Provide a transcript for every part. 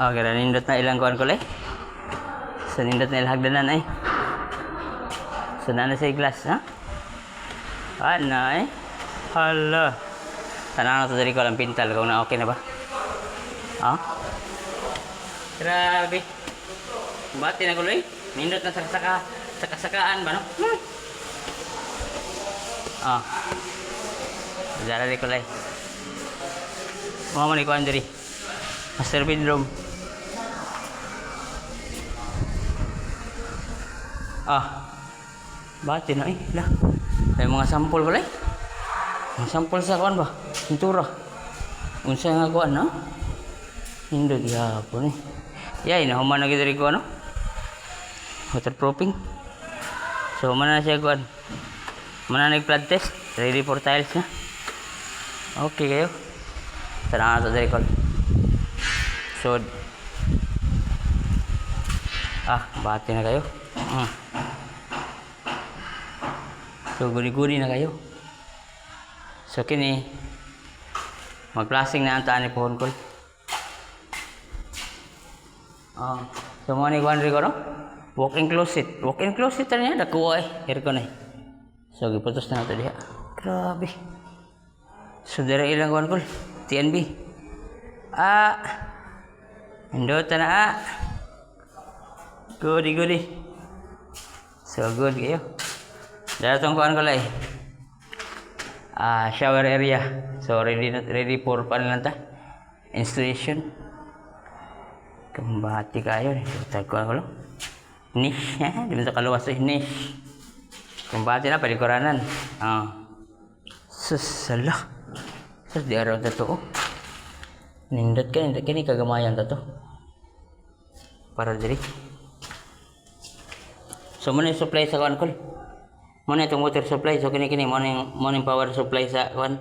Oh, kaya nindot na ilang kuan ko lay. Sa nindot na ilang hagdanan ay. Sa nana sa glass, ha? Ano eh? Hala. Tanang na diri ko lang pintal kung na okay na ba? Ha? Grabe. Bati na ko lay. Nindot na sa saka sa kasakaan ba no? Hmm. Ah. Dala di ko lay. Mga man ikuan diri. Master bedroom. Ah. Bati na eh. Lah. May mga sampol ko lay. Mga sampol sa kuan ba? Pintura. Unsa nga kuan no? Hindi gihapon eh. Yay, nahuman na gid diri ko ano? Waterproofing. So, mana na siya kuan. Mana nag-flood test. Ready for tiles na. Okay kayo. Tara sa diri ko. So, ah, bati na kayo. Mm. So, guni-guni na kayo. So, kini, mag-plasting na ang taan ni pohon ko. Ah, so mo ni kuan ko no? Walk-in closet. Walk-in closet ta niya dako eh. Here ko na. eh. So giputos na nato diha. Grabe. So dira ilang kuan ko. TNB. Ah. Indot na ah. Goody goody. So good kayo. Dara tong kuan ko lay. Ah, shower area. So ready ready for pan lang ta. Installation. Kembati kayo nih. Taguan ko lang. Niche. Di mo kaluwas eh. Niche. Kembati na palikuranan. Ah. Susala. Sus di araw na to. oh. Nindot ka. Nindot ka ni kagamayan to to. Para diri. So muna yung supply sa kuan kol. Muna itong water supply. So kini kini muna yung, muna yung power supply sa kuan.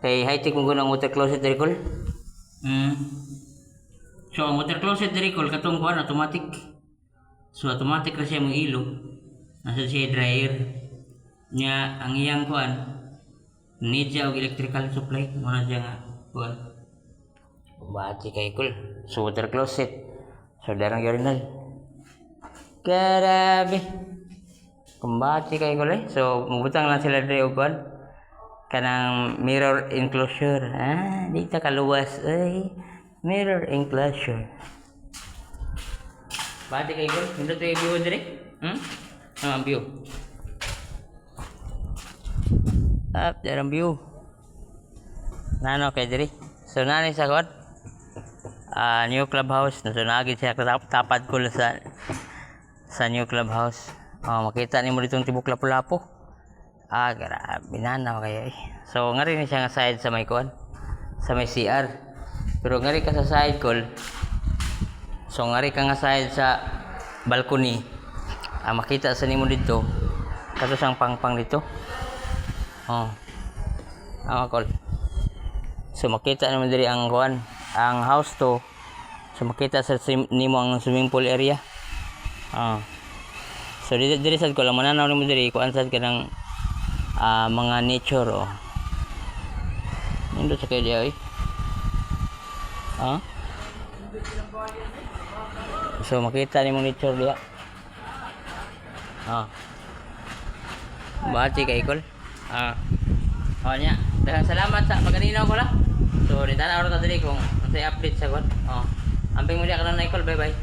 Kay high tech mo ng water closet diri kol. Hmm. So, ang water closet diri kol katong kuan automatic. So, automatic na siya mong ilo. Nasa siya dryer. Nya ang iyang kuan need siya og electrical supply mo na siya nga kuan. Bati kay kol. So, water closet. So, darang urinal. Grabe. Kumbati kay eh. So, mabutang lang sila diri og kanang mirror enclosure. Ah, dito kaluwas. Ay, mirror enclosure. Bati kay hindi to yung view dire? Hmm? Ano ang view? Up, there ang view. Nano kay dire? So, nani sa kod? Ah, new clubhouse. So, naagid siya tap tapad ko sa sa new clubhouse. Oh, makita ni mo ditong tibok lapu-lapu. Ah, grabe na na kaya eh. So, nga rin siya nga side sa may kuan. Sa may CR. Pero nga rin ka sa side call. So, nga rin ka nga side sa balcony. Ah, makita sa nimo dito. Kato sang pangpang dito. Oh. Ang call. So, makita naman diri ang kuan. Ang house to. So, makita sa nimo ang swimming pool area. Ah. So, diri, diri sad ko lang. Mananaw nimo diri. Kuan sad ka ng ah, mga nature oh. Nindot sa kaya diya eh. Ah? So makita ni mong nature diya. Ah. Bati kay Ikol. Ah. Oh nya. Daghang salamat sa pagkaninaw ko lang. So, rin tanaw ra ta diri kung unsay update sa kon. Oh. Amping mo diya kana na Ikol. Bye bye.